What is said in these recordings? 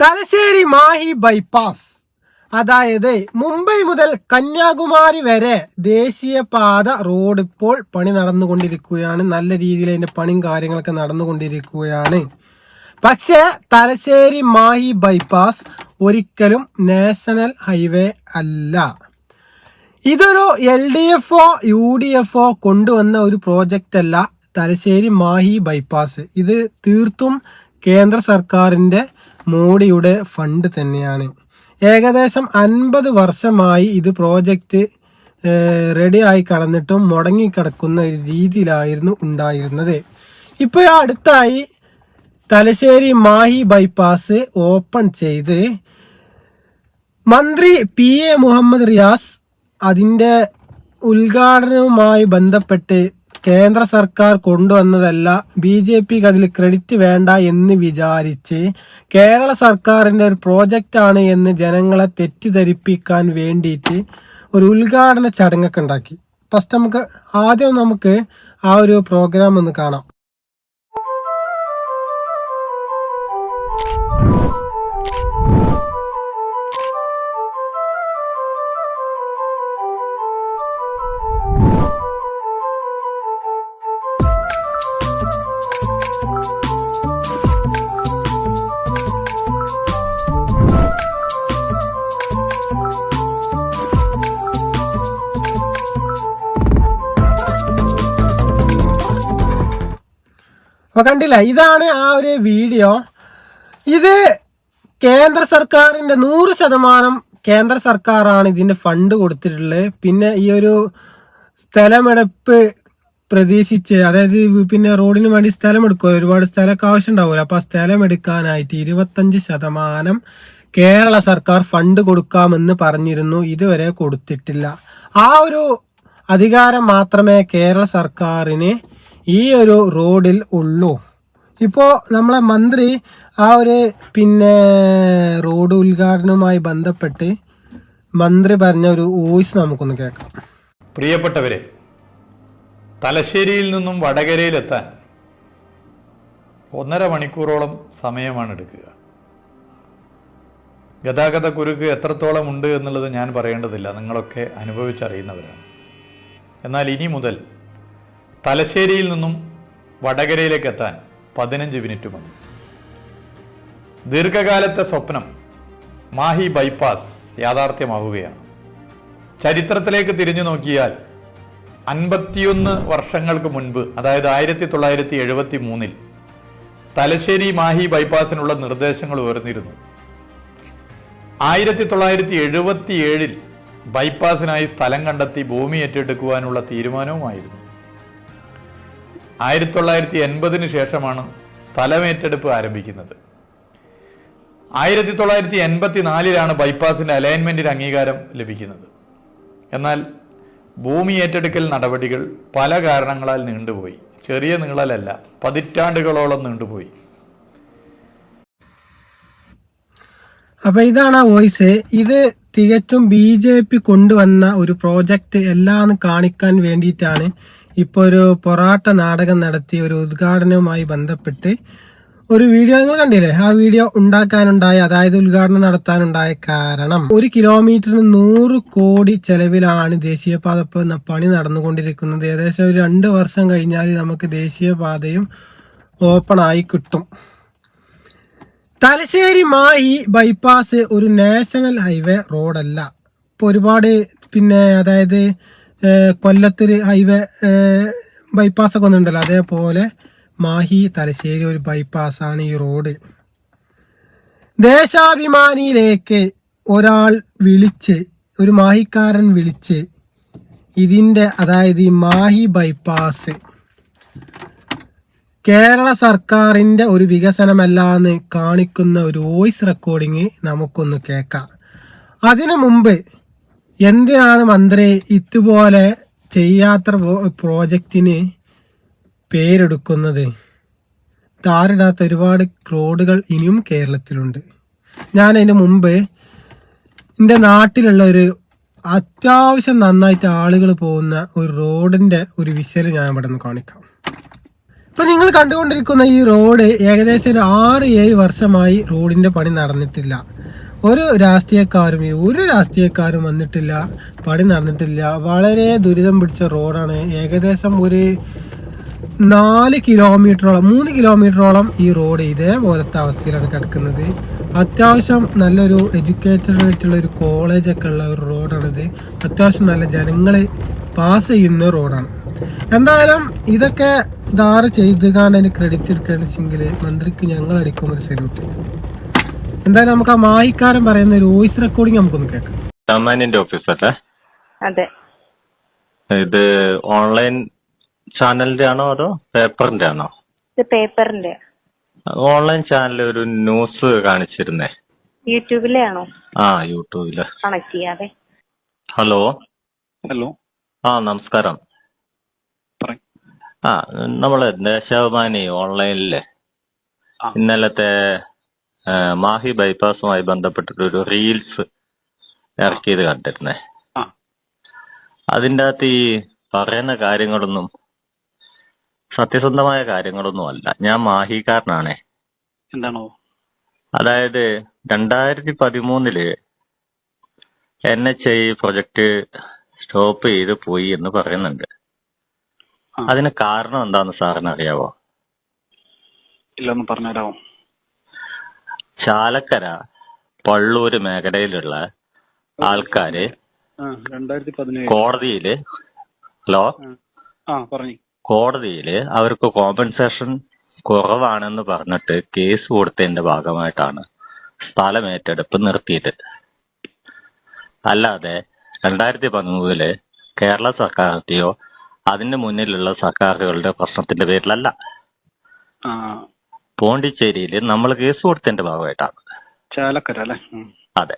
Thalassery Mahe bypass. അതായത് മുംബൈ മുതൽ കന്യാകുമാരി വരെ ദേശീയപാത റോഡ് ഇപ്പോൾ പണി നടന്നുകൊണ്ടിരിക്കുകയാണ്. നല്ല രീതിയിൽ അതിന്റെ പണിയും കാര്യങ്ങളൊക്കെ നടന്നുകൊണ്ടിരിക്കുകയാണ്. പക്ഷേ തലശ്ശേരി മാഹി ബൈപ്പാസ് ഒരിക്കലും നാഷണൽ ഹൈവേ അല്ല. ഇതൊരു എൽ ഡി എഫ് ഒ യു ഡി എഫ് ഒ കൊണ്ടുവന്ന ഒരു പ്രോജക്റ്റ് അല്ല തലശ്ശേരി മാഹി ബൈപ്പാസ്. ഇത് തീർത്തും കേന്ദ്ര സർക്കാരിന്റെ മോഡിയുടെ ഫണ്ട് തന്നെയാണ്. ഏകദേശം അൻപത് വർഷമായി ഇത് പ്രോജക്റ്റ് റെഡി ആയി കടന്നിട്ടും മുടങ്ങിക്കിടക്കുന്ന രീതിയിലായിരുന്നു ഉണ്ടായിരുന്നത്. ഇപ്പോൾ അടുത്തായി തലശ്ശേരി മാഹി ബൈപ്പാസ് ഓപ്പൺ ചെയ്ത് മന്ത്രി പി എ മുഹമ്മദ് റിയാസ് അതിന്റെ ഉദ്ഘാടനവുമായി ബന്ധപ്പെട്ട് കേന്ദ്ര സർക്കാർ കൊണ്ടുവന്നതല്ല ബി ജെ പിക്ക് അതിൽ ക്രെഡിറ്റ് വേണ്ട എന്ന് വിചാരിച്ച് കേരള സർക്കാരിന്റെ ഒരു പ്രോജക്റ്റ് ആണ് എന്ന് ജനങ്ങളെ തെറ്റിദ്ധരിപ്പിക്കാൻ വേണ്ടിയിട്ട് ഒരു ഉദ്ഘാടന ചടങ്ങൊക്കെ ഉണ്ടാക്കി. ഫസ്റ്റ് നമുക്ക് ആദ്യം നമുക്ക് ആ ഒരു പ്രോഗ്രാം ഒന്ന് കാണാം. അപ്പൊ കണ്ടില്ല? ഇതാണ് ആ ഒരു വീഡിയോ. ഇത് കേന്ദ്ര സർക്കാരിന്റെ നൂറ് ശതമാനം കേന്ദ്ര സർക്കാരാണ് ഇതിന്റെ ഫണ്ട് കൊടുത്തിട്ടുള്ളത്. പിന്നെ ഈ ഒരു സ്ഥലമെടുപ്പ് പ്രതീക്ഷിച്ച് അതായത് പിന്നെ റോഡിന് വേണ്ടി സ്ഥലം എടുക്കുക ഒരുപാട് സ്ഥലമൊക്കെ ആവശ്യം ഉണ്ടാവില്ല അപ്പൊ ആ സ്ഥലം എടുക്കാനായിട്ട് ഇരുപത്തഞ്ച് ശതമാനം കേരള സർക്കാർ ഫണ്ട് കൊടുക്കാമെന്ന് പറഞ്ഞിരുന്നു. ഇതുവരെ കൊടുത്തിട്ടില്ല. ആ ഒരു അധികാരം മാത്രമേ കേരള സർക്കാരിന് ഈ ഒരു റോഡിൽ ഉള്ളൂ. ഇപ്പോൾ നമ്മളെ മന്ത്രി ആ ഒരു പിന്നെ റോഡ് ഉദ്ഘാടനവുമായി ബന്ധപ്പെട്ട് മന്ത്രി പറഞ്ഞ ഒരു വോയിസ് നമുക്കൊന്ന് കേൾക്കാം. പ്രിയപ്പെട്ടവരെ തലശ്ശേരിയിൽ നിന്നും വടകരയിലെത്താൻ ഒന്നര മണിക്കൂറോളം സമയമാണ് എടുക്കുക. ഗതാഗത കുരുക്ക് എത്രത്തോളം ഉണ്ട് എന്നുള്ളത് ഞാൻ പറയേണ്ടതില്ല. നിങ്ങളൊക്കെ അനുഭവിച്ചറിയുന്നവരാണ്. എന്നാൽ ഇനി മുതൽ തലശ്ശേരിയിൽ നിന്നും വടകരയിലേക്ക് എത്താൻ പതിനഞ്ച് മിനിറ്റ് മതി. ദീർഘകാലത്തെ സ്വപ്നം മാഹി ബൈപ്പാസ് യാഥാർത്ഥ്യമാവുകയാണ്. ചരിത്രത്തിലേക്ക് തിരിഞ്ഞു നോക്കിയാൽ അൻപത്തിയൊന്ന് വർഷങ്ങൾക്ക് മുൻപ് അതായത് ആയിരത്തി തൊള്ളായിരത്തി എഴുപത്തി മൂന്നിൽ തലശ്ശേരി മാഹി ബൈപ്പാസിനുള്ള നിർദ്ദേശങ്ങൾ ഉയർന്നിരുന്നു. ആയിരത്തി തൊള്ളായിരത്തി എഴുപത്തി ഏഴിൽ ബൈപ്പാസിനായി സ്ഥലം കണ്ടെത്തി ഭൂമി ഏറ്റെടുക്കുവാനുള്ള തീരുമാനവുമായിരുന്നു. ആയിരത്തി തൊള്ളായിരത്തി എൺപതിന് ശേഷമാണ് സ്ഥലമേറ്റെടുപ്പ് ആരംഭിക്കുന്നത്. ആയിരത്തി തൊള്ളായിരത്തി എൺപത്തി നാലിലാണ് ബൈപ്പാസിന്റെ അലൈൻമെന്റിന് അംഗീകാരം ലഭിക്കുന്നത്. എന്നാൽ ഭൂമി ഏറ്റെടുക്കൽ നടപടികൾ പല കാരണങ്ങളാൽ നീണ്ടുപോയി. ചെറിയ നീളലല്ല പതിറ്റാണ്ടുകളോളം നീണ്ടുപോയി. അപ്പൊ ഇതാണ് വോയിസ്. ഇത് തികച്ചും ബി ജെ പി കൊണ്ടുവന്ന ഒരു പ്രോജക്റ്റ് എല്ലാം കാണിക്കാൻ വേണ്ടിയിട്ടാണ് ഇപ്പോൾ ഒരു പൊറാട്ട നാടകം നടത്തി ഒരു ഉദ്ഘാടനവുമായി ബന്ധപ്പെട്ട് ഒരു വീഡിയോ നിങ്ങൾ കണ്ടില്ലേ? ആ വീഡിയോ ഉണ്ടാക്കാനുണ്ടായ അതായത് ഉദ്ഘാടനം നടത്താനുണ്ടായ കാരണം ഒരു കിലോമീറ്ററിന് നൂറ് കോടി ചെലവിലാണ് ദേശീയപാത ഇപ്പോൾ പണി നടന്നുകൊണ്ടിരിക്കുന്നത്. ഏകദേശം ഒരു രണ്ട് വർഷം കഴിഞ്ഞാൽ നമുക്ക് ദേശീയപാതയും ഓപ്പൺ ആയി കിട്ടും. തലശ്ശേരി മായി ബൈപ്പാസ് ഒരു നാഷണൽ ഹൈവേ റോഡല്ല ഇപ്പോൾ ഒരുപാട് പിന്നെ അതായത് കൊല്ലത്തൊരു ഹൈവേ ബൈപ്പാസ് ഒക്കെ ഒന്നുണ്ടല്ലോ. അതേപോലെ മാഹി തലശ്ശേരി ഒരു ബൈപ്പാസാണ് ഈ റോഡ്. ദേശാഭിമാനിയിലേക്ക് ഒരാൾ വിളിച്ച് ഒരു മാഹിക്കാരൻ വിളിച്ച് ഇതിന്റെ അതായത് ഈ മാഹി ബൈപ്പാസ് കേരള സർക്കാരിന്റെ ഒരു വികസനമല്ല എന്ന് കാണിക്കുന്ന ഒരു വോയിസ് റെക്കോർഡിങ് നമുക്കൊന്ന് കേൾക്കാം. അതിനു മുമ്പ് എന്തിനാണ് മന്ത്രി ഇതുപോലെ ചെയ്യാത്ത പ്രോജക്റ്റിന് പേരെടുക്കുന്നത്? താറിടാത്ത ഒരുപാട് റോഡുകൾ ഇനിയും കേരളത്തിലുണ്ട്. ഞാൻ അതിന് മുമ്പ് എന്റെ നാട്ടിലുള്ള ഒരു അത്യാവശ്യം നന്നായിട്ട് ആളുകൾ പോകുന്ന ഒരു റോഡിന്റെ ഒരു വിശൽ ഞാൻ ഇവിടെ നിന്ന് കാണിക്കാം. ഇപ്പം നിങ്ങൾ കണ്ടുകൊണ്ടിരിക്കുന്ന ഈ റോഡ് ഏകദേശം ഒരു ആറ് ഏഴ് വർഷമായി റോഡിന്റെ പണി നടന്നിട്ടില്ല. ഒരു രാഷ്ട്രീയക്കാരും ഒരു രാഷ്ട്രീയക്കാരും വന്നിട്ടില്ല പണി നടന്നിട്ടില്ല. വളരെ ദുരിതം പിടിച്ച റോഡാണ്. ഏകദേശം ഒരു നാല് കിലോമീറ്ററോളം മൂന്ന് കിലോമീറ്ററോളം ഈ റോഡ് ഇതേപോലത്തെ അവസ്ഥയിലാണ് കിടക്കുന്നത്. അത്യാവശ്യം നല്ലൊരു എഡ്യൂക്കേറ്റഡ് ആയിട്ടുള്ള ഒരു കോളേജൊക്കെ ഉള്ള ഒരു റോഡാണിത്. അത്യാവശ്യം നല്ല ജനങ്ങൾ പാസ് ചെയ്യുന്ന റോഡാണ്. എന്തായാലും ഇതൊക്കെ ധാര ചെയ്ത് കാണാൻ ക്രെഡിറ്റ് എടുക്കുകയാണെന്ന് വെച്ചെങ്കിൽ മന്ത്രിക്ക് ഞങ്ങൾ അടിക്കും ഒരു സല്യൂട്ട് എന്തായാലും നമുക്ക് ആ മാഹിക്കാരൻ പറയുന്ന ഒരു വോയിസ് റെക്കോർഡിംഗ് നമുക്കൊന്ന് കേൾക്കാം. സാമാന്യന്റെ ഓഫീസ് അല്ലേ? അതെ. ഇത് ഓൺലൈൻ ചാനലിന്റെ ആണോ അതോ പേപ്പറിന്റെ ആണോ? ഇത് പേപ്പറിന്റെ ഓൺലൈൻ ചാനലിൽ ഒരു ന്യൂസ് കാണിച്ചിരുന്നേ. യൂട്യൂബിലെ ആണോ? ആ യൂട്യൂബിൽ. കണക്ട് ചെയ്യാതെ ഹലോ ഹലോ ആ നമസ്കാരം. ആ നമ്മൾ ദേശാഭിമാനി ഓൺലൈനിലെ ഇന്നലത്തെ മാഹി ബൈപ്പാസുമായി ബന്ധപ്പെട്ടിട്ടൊരു റീൽസ് ഇറക്കിയത് കണ്ടിരുന്നേ. അതിന്റെ അകത്ത് ഈ പറയുന്ന കാര്യങ്ങളൊന്നും സത്യസന്ധമായ കാര്യങ്ങളൊന്നും അല്ല ഞാൻ മാഹിക്കാരനാണേ. എന്താണോ? അതായത് രണ്ടായിരത്തി പതിമൂന്നിൽ N H I project stop ചെയ്ത് പോയി എന്ന് പറയുന്നുണ്ട്. അതിന് കാരണം എന്താന്ന് സാറിന് അറിയാവോ ഇല്ലെന്ന് പറഞ്ഞുതരാമോ? ചാലക്കര പള്ളൂര് മേഖലയിലുള്ള ആൾക്കാര് ആ രണ്ടായിരത്തി പതിനേഴ് കോടതിയിൽ ഹലോ? ആ പറഞ്ഞു. കോടതിയിൽ അവർക്ക് കോമ്പൻസേഷൻ കുറവാണെന്ന് പറഞ്ഞിട്ട് കേസ് കൊടുത്തതിന്റെ ഭാഗമായിട്ടാണ് സ്ഥലം ഏറ്റെടുപ്പ് നിർത്തിയത്. അല്ലാതെ രണ്ടായിരത്തി പതിമൂന്നിൽ കേരള സർക്കാരിന്റെയോ അതിന് മുന്നിലുള്ള സർക്കാരുകളുടെ പ്രശ്നത്തിന്റെ പേരിലല്ല. പോണ്ടിച്ചേരിയിൽ നമ്മൾ കേസ് കൊടുത്തതിന്റെ ഭാഗമായിട്ടാണ്. ചാലക്കര അല്ലേ? അതെ.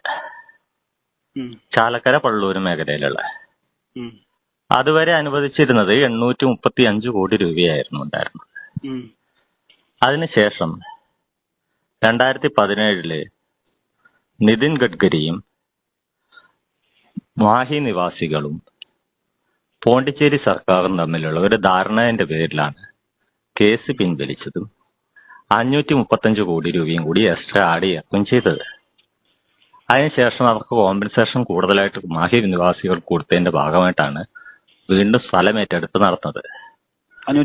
ചാലക്കര പള്ളൂര് മേഖലയിലുള്ള. അതുവരെ അനുവദിച്ചിരുന്നത് എണ്ണൂറ്റി മുപ്പത്തി അഞ്ച് കോടി രൂപയായിരുന്നു ഉണ്ടായിരുന്നത്. അതിനുശേഷം രണ്ടായിരത്തി പതിനേഴിൽ നിതിൻ ഗഡ്കരിയും മാഹി നിവാസികളും പോണ്ടിച്ചേരി സർക്കാരും തമ്മിലുള്ള ഒരു ധാരണയുടെ പേരിലാണ് കേസ് പിൻവലിച്ചതും അഞ്ഞൂറ്റി മുപ്പത്തഞ്ച് കോടി രൂപയും കൂടി എക്സ്ട്രാ ആഡ് ചെയ്യുകയും ചെയ്തത്. അതിനുശേഷം അവർക്ക് കോമ്പൻസേഷൻ കൂടുതലായിട്ട് മാഹി നിവാസികൾ കൊടുത്തതിന്റെ ഭാഗമായിട്ടാണ് വീണ്ടും സ്ഥലം ഏറ്റെടുപ്പ് നടന്നത്.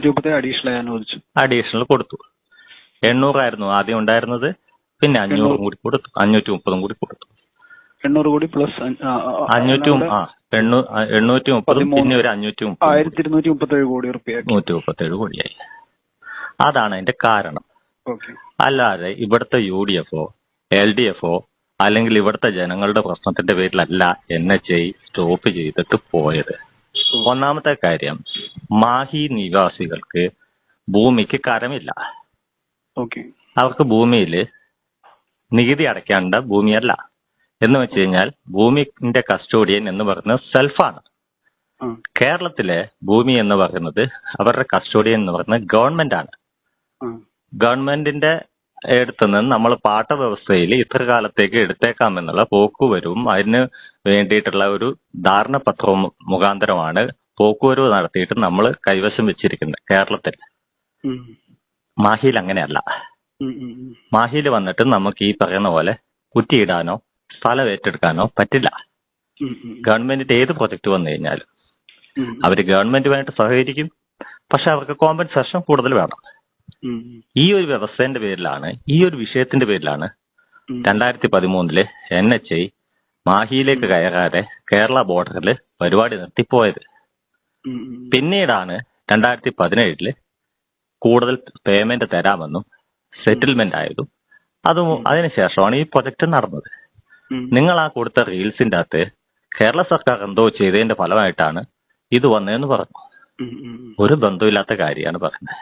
മുപ്പത്തി അഡീഷണൽ കൊടുത്തു. എണ്ണൂറായിരുന്നു ആദ്യം ഉണ്ടായിരുന്നത്. പിന്നെ അഞ്ഞൂറും കൂടി കൊടുത്തു. അഞ്ഞൂറ്റി മുപ്പതും കൂടി കൊടുത്തു. എണ്ണൂറ് കോടി പ്ലസ് അഞ്ഞൂറ്റി ആ എണ്ണൂറ്റി മുപ്പതും. പിന്നെ ഒരു അഞ്ഞൂറ്റി മുപ്പത് ആയിരത്തി ഇരുന്നൂറ്റി മുപ്പത്തി ഏഴ് കോടി നൂറ്റി കോടിയായി. അതാണ് അതിന്റെ കാരണം. അല്ലാതെ ഇവിടുത്തെ യു ഡി എഫോ എൽ ഡി എഫോ അല്ലെങ്കിൽ ഇവിടുത്തെ ജനങ്ങളുടെ പ്രശ്നത്തിന്റെ പേരിലല്ല എൻ എച്ച് ഐ സ്റ്റോപ്പ് ചെയ്തിട്ട് പോയത്. ഒന്നാമത്തെ കാര്യം മാഹി നിവാസികൾക്ക് ഭൂമിക്ക് കരമില്ല. അവർക്ക് ഭൂമിയിൽ നികുതി അടയ്ക്കേണ്ട ഭൂമിയല്ല. എന്ന് വെച്ച് കഴിഞ്ഞാൽ ഭൂമിന്റെ കസ്റ്റോഡിയൻ എന്ന് പറയുന്നത് സെൽഫാണ്. കേരളത്തിലെ ഭൂമി എന്ന് പറയുന്നത് അവരുടെ കസ്റ്റോഡിയൻ എന്ന് പറയുന്നത് ഗവൺമെന്റ് ആണ് ഗവൺമെന്റിന്റെ അടുത്ത് നിന്ന് നമ്മൾ പാട്ട വ്യവസ്ഥയിൽ ഇത്ര കാലത്തേക്ക് എടുത്തേക്കാമെന്നുള്ള പോക്കുവരവും അതിന് വേണ്ടിയിട്ടുള്ള ഒരു ധാരണപത്രവും മുഖാന്തരമാണ് പോക്കുവരവ് നടത്തിയിട്ട് നമ്മൾ കൈവശം വെച്ചിരിക്കുന്നത് കേരളത്തിൽ. മാഹിയിൽ അങ്ങനെയല്ല. മാഹിയിൽ വന്നിട്ട് നമുക്ക് ഈ പറയുന്ന പോലെ കുറ്റിയിടാനോ സ്ഥലം ഏറ്റെടുക്കാനോ പറ്റില്ല. ഗവൺമെന്റിന്റെ ഏത് പ്രൊജക്ട് വന്നു കഴിഞ്ഞാലും. അവർ ഗവൺമെന്റുമായിട്ട് സഹകരിക്കും. പക്ഷെ അവർക്ക് കോമ്പൻസേഷൻ കൂടുതൽ വേണം. ഈ ഒരു വ്യവസ്ഥന്റെ പേരിലാണ് ഈ ഒരു വിഷയത്തിന്റെ പേരിലാണ്. രണ്ടായിരത്തി പതിമൂന്നിൽ എൻ എച്ച് ഐ മാഹിയിലേക്ക് കയറാതെ കേരള ബോർഡറിൽ പരിപാടി നിർത്തിപ്പോയത്. പിന്നീടാണ് രണ്ടായിരത്തി പതിനേഴിൽ കൂടുതൽ പേയ്മെന്റ് തരാമെന്നും സെറ്റിൽമെന്റ് ആയതും അതും അതിനുശേഷമാണ് ഈ പ്രൊജക്ട് നടന്നത് നിങ്ങൾ ആ കൊടുത്ത റീൽസിന്റെ അകത്ത് കേരള സർക്കാർ എന്തോ ചെയ്തതിന്റെ ഫലമായിട്ടാണ് ഇത് വന്നതെന്ന് പറഞ്ഞു. ഒരു ബന്ധമില്ലാത്ത കാര്യമാണ് പറയുന്നത്.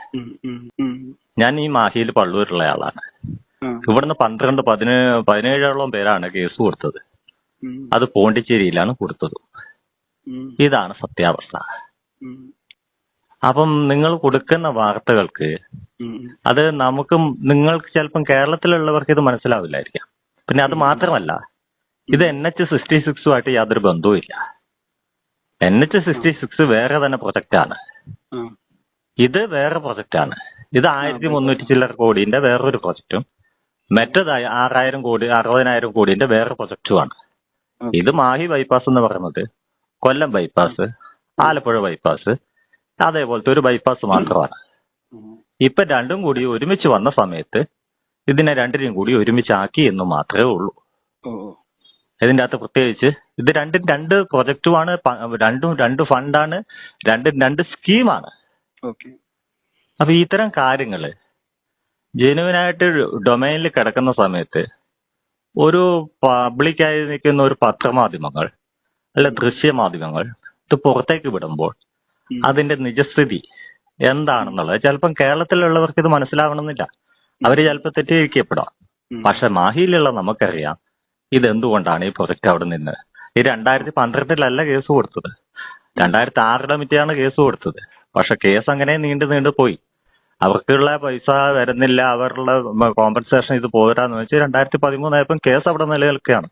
ഞാൻ ഈ മാഹിയിൽ പള്ളൂരുള്ള ആളാണ്. ഇവിടുന്ന് പന്ത്രണ്ട് പതിനേ പതിനേഴോളം പേരാണ് കേസ് കൊടുത്തത്. അത് പോണ്ടിച്ചേരിയിലാണ് കൊടുത്തത്. ഇതാണ് സത്യാവസ്ഥ. അപ്പം നിങ്ങൾ കൊടുക്കുന്ന വാർത്തകൾക്ക്. അത് നമുക്കും നിങ്ങൾക്ക് ചിലപ്പം കേരളത്തിലുള്ളവർക്ക് ഇത് മനസ്സിലാവില്ലായിരിക്കാം. പിന്നെ അത് മാത്രമല്ല ഇത് എൻ എച്ച് സിക്സ്റ്റി സിക്സുമായിട്ട് യാതൊരു ബന്ധവും ഇല്ല എൻ എച്ച് സിക്സ്റ്റി സിക്സ് വേറെ തന്നെ പ്രൊജക്റ്റ് ആണ്. ഇത് വേറെ പ്രൊജക്റ്റാണ് ഇത് ആയിരത്തി മുന്നൂറ്റി ചില്ലറ കോടിന്റെ വേറൊരു പ്രൊജക്റ്റും മറ്റേതായ ആറായിരം കോടി അറുപതിനായിരം കോടിന്റെ വേറെ പ്രൊജക്റ്റുമാണ് ആണ്. ഇത് മാഹി ബൈപ്പാസ് എന്ന് പറയുന്നത് കൊല്ലം ബൈപ്പാസ് ആലപ്പുഴ ബൈപ്പാസ് അതേപോലത്തെ ഒരു ബൈപ്പാസ് മാത്രമാണ്. ഇപ്പൊ രണ്ടും കൂടി ഒരുമിച്ച് വന്ന സമയത്ത് ഇതിനെ രണ്ടിനെയും കൂടി ഒരുമിച്ചാക്കി എന്ന് മാത്രമേ ഉള്ളൂ. ഓ ഇതിന്റെ അകത്ത് പ്രത്യേകിച്ച്. ഇത് രണ്ടും രണ്ട് പ്രൊജക്റ്റുമാണ് രണ്ടും രണ്ട് ഫണ്ടാണ് രണ്ടും രണ്ട് സ്കീമാണ് അപ്പൊ ഇത്തരം കാര്യങ്ങൾ ജെനുവിനായിട്ട് ഡൊമൈനിൽ കിടക്കുന്ന സമയത്ത് ഒരു പബ്ലിക്കായി നിൽക്കുന്ന ഒരു പത്രമാധ്യമങ്ങൾ അല്ല ദൃശ്യമാധ്യമങ്ങൾ ഇത് പുറത്തേക്ക് വിടുമ്പോൾ അതിന്റെ നിജസ്ഥിതി എന്താണെന്നുള്ളത് ചിലപ്പം കേരളത്തിലുള്ളവർക്ക് ഇത് മനസ്സിലാവണമെന്നില്ല. അവർ ചിലപ്പോൾ തെറ്റിദ്ധരിക്കപ്പെടാം. പക്ഷെ മാഹിയിലുള്ള നമുക്കറിയാം ഇതെന്തുകൊണ്ടാണ് ഈ പ്രൊജക്ട് അവിടെ നിന്ന്? ഈ രണ്ടായിരത്തി പന്ത്രണ്ടിലല്ല കേസ് കൊടുത്തത്. രണ്ടായിരത്തി ആറിലെ മറ്റാണ് കേസ് കൊടുത്തത്. പക്ഷെ കേസ് അങ്ങനെ നീണ്ടു നീണ്ടു പോയി. അവർക്കുള്ള പൈസ വരുന്നില്ല അവരുടെ കോമ്പൻസേഷൻ ഇത് പോരാന്ന് വെച്ച് രണ്ടായിരത്തി പതിമൂന്നായപ്പം കേസ് അവിടെ നിലനിൽക്കുകയാണ്.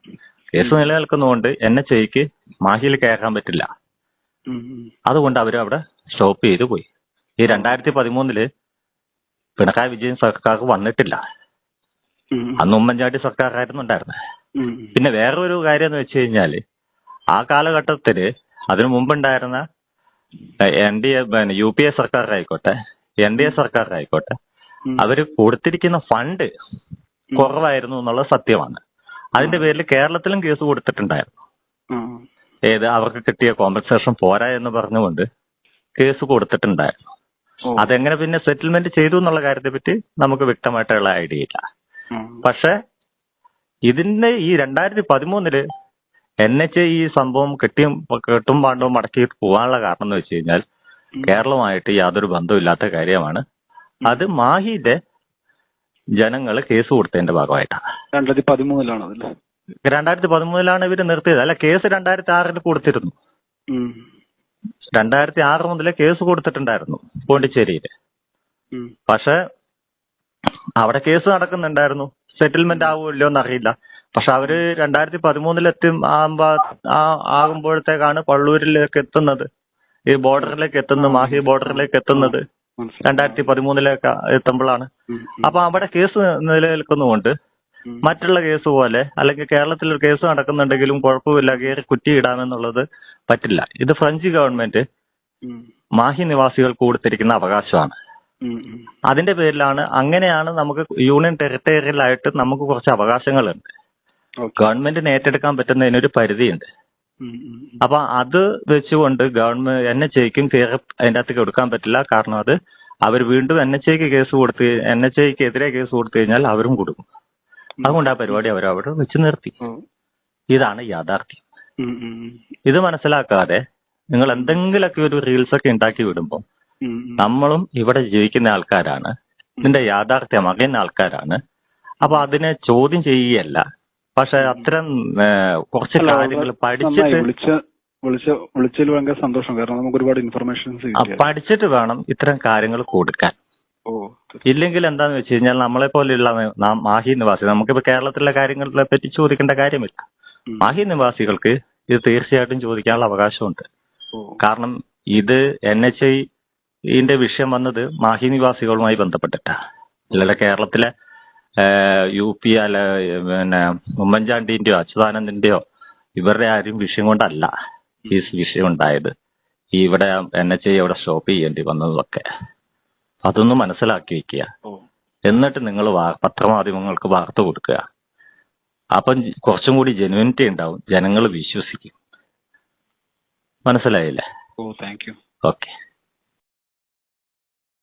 കേസ് നിലനിൽക്കുന്നതുകൊണ്ട് എന്നെ ചെയ്ക്ക് മാഹിയിൽ കയറാൻ പറ്റില്ല. അതുകൊണ്ട് അവർ അവിടെ സ്റ്റോപ്പ് ചെയ്തു പോയി. ഈ രണ്ടായിരത്തി പതിമൂന്നിൽ പിണറായി വിജയൻ സർക്കാർ വന്നിട്ടില്ല. അന്ന് ഉമ്മൻചാണ്ടി സർക്കാരായിരുന്നു ഉണ്ടായിരുന്നത് ഉം, വേറെ പിന്നെ വേറൊരു കാര്യം എന്ന് വെച്ച് കഴിഞ്ഞാൽ ആ കാലഘട്ടത്തിൽ അതിനു മുമ്പുണ്ടായിരുന്ന എൻ ഡി എ പിന്നെ യു പി എ സർക്കാരായിക്കോട്ടെ എൻ ഡി എ സർക്കാരായിക്കോട്ടെ. അവർ കൊടുത്തിരിക്കുന്ന ഫണ്ട് കുറവായിരുന്നു എന്നുള്ളത് സത്യമാണ്. അതിന്റെ പേരിൽ കേരളത്തിലും കേസ് കൊടുത്തിട്ടുണ്ടായിരുന്നു. ഏത് അവർക്ക് കിട്ടിയ കോമ്പൻസേഷൻ പോരാ എന്ന് പറഞ്ഞുകൊണ്ട് കേസ് കൊടുത്തിട്ടുണ്ടായിരുന്നു. അതെങ്ങനെ പിന്നെ സെറ്റിൽമെന്റ് ചെയ്തു എന്നുള്ള കാര്യത്തെ പറ്റി നമുക്ക് വ്യക്തമായിട്ടുള്ള ഐഡിയ ഇല്ല. പക്ഷെ ഇതിന്റെ ഈ രണ്ടായിരത്തി പതിമൂന്നിൽ എൻ എച്ച് ഈ സംഭവം കെട്ടിയും കെട്ടും പാണ്ടവും മടക്കി പോകാനുള്ള കാരണം എന്ന് വെച്ച് കഴിഞ്ഞാൽ കേരളമായിട്ട് യാതൊരു ബന്ധമില്ലാത്ത കാര്യമാണ്. അത് മാഹിയുടെ ജനങ്ങൾ കേസ് കൊടുത്തതിന്റെ ഭാഗമായിട്ടാണ്. രണ്ടായിരത്തി പതിമൂന്നിലാണ് അതല്ലേ രണ്ടായിരത്തി പതിമൂന്നിലാണ് ഇവർ നിർത്തിയത്. അല്ല കേസ് രണ്ടായിരത്തി ആറിൽ കൊടുത്തിരുന്നു. രണ്ടായിരത്തി ആറ് മുതലേ കേസ് കൊടുത്തിട്ടുണ്ടായിരുന്നു പോണ്ടിച്ചേരിയിൽ. പക്ഷെ അവിടെ കേസ് നടക്കുന്നുണ്ടായിരുന്നു. സെറ്റിൽമെന്റ് ആവുമല്ലോ എന്നറിയില്ല പക്ഷെ അവർ രണ്ടായിരത്തി പതിമൂന്നിലെത്തും ആകുമ്പോഴത്തേക്കാണ് പള്ളൂരിലേക്ക് എത്തുന്നത് ഈ ബോർഡറിലേക്ക് എത്തുന്നത് മാഹി ബോർഡറിലേക്ക് എത്തുന്നത്. രണ്ടായിരത്തി പതിമൂന്നിലേക്ക് എത്തുമ്പോഴാണ്. അപ്പൊ അവിടെ കേസ് നിലനിൽക്കുന്നുമുണ്ട്. മറ്റുള്ള കേസ് പോലെ അല്ലെങ്കിൽ കേരളത്തിൽ ഒരു കേസ് നടക്കുന്നുണ്ടെങ്കിലും കുഴപ്പമില്ല കയറി കുറ്റിയിടാമെന്നുള്ളത് പറ്റില്ല ഇത് ഫ്രഞ്ച് ഗവൺമെന്റ് മാഹി നിവാസികൾ കൊടുത്തിരിക്കുന്ന അവകാശമാണ്. അതിന്റെ പേരിലാണ് അങ്ങനെയാണ് നമുക്ക് യൂണിയൻ ടെറിട്ടറിയലായിട്ട് നമുക്ക് കുറച്ച് അവകാശങ്ങളുണ്ട്. ഗവൺമെന്റിന് ഏറ്റെടുക്കാൻ പറ്റുന്നതിനൊരു പരിധിയുണ്ട്. അപ്പൊ അത് വെച്ചുകൊണ്ട് ഗവൺമെന്റ് എൻ എച്ച് ഐക്കും കയറി അതിന്റെ അകത്ത് കൊടുക്കാൻ പറ്റില്ല കാരണം അത് അവർ വീണ്ടും എൻ എച്ച് ഐക്ക് കേസ് കൊടുത്ത് എൻ എച്ച് ഐക്ക് എതിരെ കേസ് കൊടുത്തു കഴിഞ്ഞാൽ അവരും കൊടുക്കും അതുകൊണ്ട് ആ പരിപാടി അവർ അവിടെ വെച്ച് നിർത്തി ഇതാണ് യാഥാർത്ഥ്യം. ഇത് മനസ്സിലാക്കാതെ നിങ്ങൾ എന്തെങ്കിലുമൊക്കെ ഒരു റീൽസ് ഒക്കെ ഉണ്ടാക്കി വിടുമ്പോൾ. നമ്മളും ഇവിടെ ജീവിക്കുന്ന ആൾക്കാരാണ്. ഇതിന്റെ യാഥാർത്ഥ്യം അറിയുന്ന ആൾക്കാരാണ്. അപ്പൊ അതിനെ ചോദ്യം ചെയ്യുകയല്ല. പക്ഷെ അത്തരം കുറച്ച് കാര്യങ്ങൾ പഠിച്ചിട്ട് വിളിച്ചതിൽ ഭയങ്കര സന്തോഷം. കാരണം നമുക്ക് ഒരുപാട് ഇൻഫർമേഷൻസ് പഠിച്ചിട്ട് വേണം ഇത്തരം കാര്യങ്ങൾ കൊടുക്കാൻ. ഇല്ലെങ്കിൽ എന്താന്ന് വെച്ച് കഴിഞ്ഞാൽ നമ്മളെ പോലെയുള്ള മാഹി നിവാസി നമുക്കിപ്പോ കേരളത്തിലെ കാര്യങ്ങളെ പറ്റി ചോദിക്കേണ്ട കാര്യമില്ല. മാഹി നിവാസികൾക്ക് ഇത് തീർച്ചയായിട്ടും ചോദിക്കാനുള്ള അവകാശമുണ്ട്. കാരണം ഇത് എൻ എച്ച് ഐന്റെ വിഷയം വന്നത് മാഹി നിവാസികളുമായി ബന്ധപ്പെട്ടിട്ടാണ് അല്ലാതെ കേരളത്തിലെ യു പി അല്ല പിന്നെ ഉമ്മൻചാണ്ടിന്റെയോ അച്യുതാനന്ദന്റെയോ ഇവരുടെ ആരും വിഷയം കൊണ്ടല്ല ഈ വിഷയം ഉണ്ടായത്. ഈ ഇവിടെ എൻ എച്ച് ഐ അവിടെ സ്റ്റോപ്പ് ചെയ്യേണ്ടി വന്നതൊക്കെ. അതൊന്നും മനസ്സിലാക്കി വെക്കുക. എന്നിട്ട് നിങ്ങൾ പത്രമാധ്യമങ്ങൾക്ക് വാർത്ത കൊടുക്കുക. അപ്പം കുറച്ചും കൂടി ജെനുവിനിറ്റി ഉണ്ടാവും. ജനങ്ങൾ വിശ്വസിക്കും. മനസ്സിലായില്ലേ? Oh thank you. ഓക്കെ.